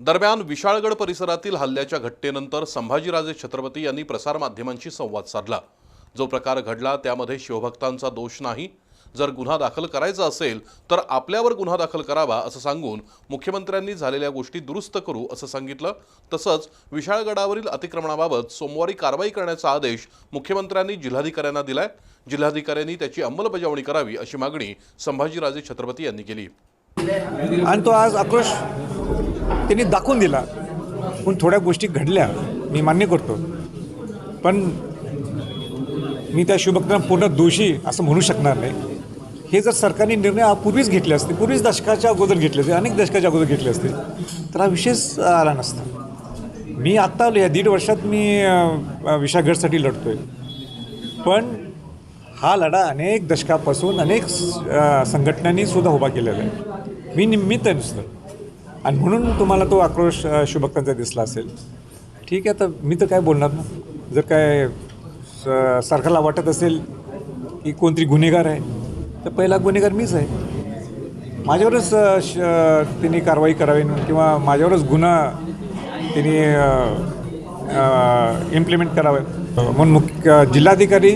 दरम्यान विशाळगड परिसरातील हल्ल्याच्या घटनेनंतर संभाजीराजे छत्रपती यांनी प्रसारमाध्यमांशी संवाद साधला. जो प्रकार घडला त्यामध्ये शिवभक्तांचा दोष नाही. जर गुन्हा दाखल करायचा असेल तर आपल्यावर गुन्हा दाखल करावा असं सांगून मुख्यमंत्र्यांनी झालेल्या गोष्टी दुरुस्त करू असं सांगितलं. तसंच विशाळगडावरील अतिक्रमणाबाबत सोमवारी कारवाई करण्याचा आदेश मुख्यमंत्र्यांनी जिल्हाधिकाऱ्यांना दिलाय. जिल्हाधिकाऱ्यांनी त्याची अंमलबजावणी करावी अशी मागणी संभाजीराजे छत्रपती यांनी केली. आणि तो आज आक्रोश त्यांनी दाखवून दिला. पण थोड्या गोष्टी घडल्या. मी मान्य करतो. पण मी त्या शिवभक्तांना पूर्ण दोषी असं म्हणू शकणार नाही. हे जर सरकारने निर्णय पूर्वीच घेतले असते पूर्वीच दशकाच्या अगोदर घेतले असते अनेक दशकाच्या अगोदर घेतले असते तर हा विषयच आला नसता. मी आत्ता या दीड वर्षात मी अ, लढतो आहे पण हा लढा अनेक दशकापासून अनेक संघटनांनी सुद्धा उभा केलेला आहे. मी निमित्त आहे नुसतं आणि म्हणून तुम्हाला तो आक्रोश शिवभक्तांचा दिसला असेल. ठीक आहे तर मी तर काय बोलणार ना? जर काय स- सरकारला वाटत असेल की कोणतरी गुन्हेगार आहे तर पहिला गुन्हेगार मीच आहे. माझ्यावरच श त्यांनी कारवाई करावी किंवा माझ्यावरच गुन्हा त्यांनी इम्प्लिमेंट करावे म्हणून मुख्य जिल्हाधिकारी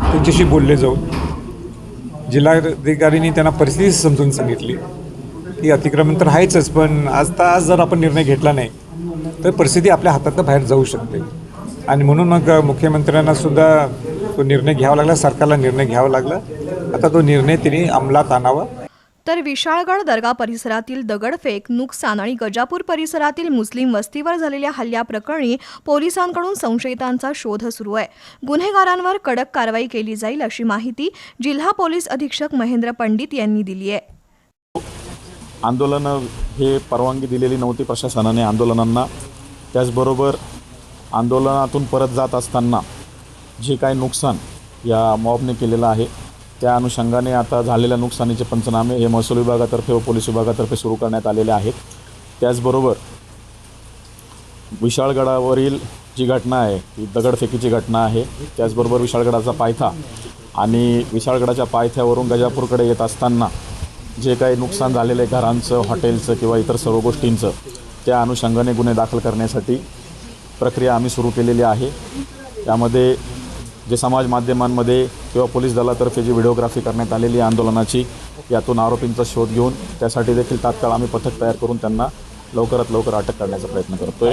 त्यांच्याशी बोलले जाऊन जिल्हाधिकाऱ्यांनी त्यांना परिस्थिती समजून सांगितली. की अतिक्रमण तर आहेच पण आज तर आज जर आपण निर्णय घेतला नाही तर परिस्थिती आपल्या हातातनं बाहेर जाऊ शकते. आणि म्हणून मग मुख्यमंत्र्यांना सुद्धा तो निर्णय घ्यावा लागला सरकारला निर्णय घ्यावा लागला. आता तो निर्णय तिने अंमलात आणावा. तर विशाळगड दर्गा परिसरातील दगडफेक नुकसान आणि गजापूर परिसरातील मुस्लिम वस्तीवर झालेल्या हल्ल्याप्रकरणी पोलिसांकडून संशयितांचा शोध सुरू आहे. गुन्हेगारांवर कडक कारवाई केली जाईल अशी माहिती जिल्हा पोलीस अधीक्षक महेंद्र पंडित यांनी दिली आहे. आंदोलनं हे परवानगी दिलेली नव्हती प्रशासनाने आंदोलनांना. त्याचबरोबर आंदोलनातून परत जात असताना जे काही नुकसान या मॉबने केलेलं आहे त्या अनुषंगाने आता झालेल्या नुकसानीचे पंचनामे हे महसूल विभागातर्फे व पोलीस विभागातर्फे सुरू करण्यात आलेले आहेत. त्याचबरोबर विशाळगडावरील जी घटना आहे ती दगडफेकीची घटना आहे. त्याचबरोबर विशाळगडाचा पायथा आणि विशाळगडाच्या पायथ्यावरून गजापूरकडे येत असताना जे काही नुकसान झालेलं आहे घरांचं हॉटेलचं किंवा इतर सर्व गोष्टींचं त्या अनुषंगाने गुन्हे दाखल करण्यासाठी प्रक्रिया आम्ही सुरू केलेली आहे. त्यामध्ये जे समाज माध्यमांमध्ये किंवा पोलीस दलातर्फे जी व्हिडिओग्राफी करण्यात आलेली आंदोलनाची यातून आरोपींचा शोध घेऊन त्यासाठी देखील तात्काळ आम्ही पथक तयार करून त्यांना लवकरात लवकर अटक करण्याचा प्रयत्न करतो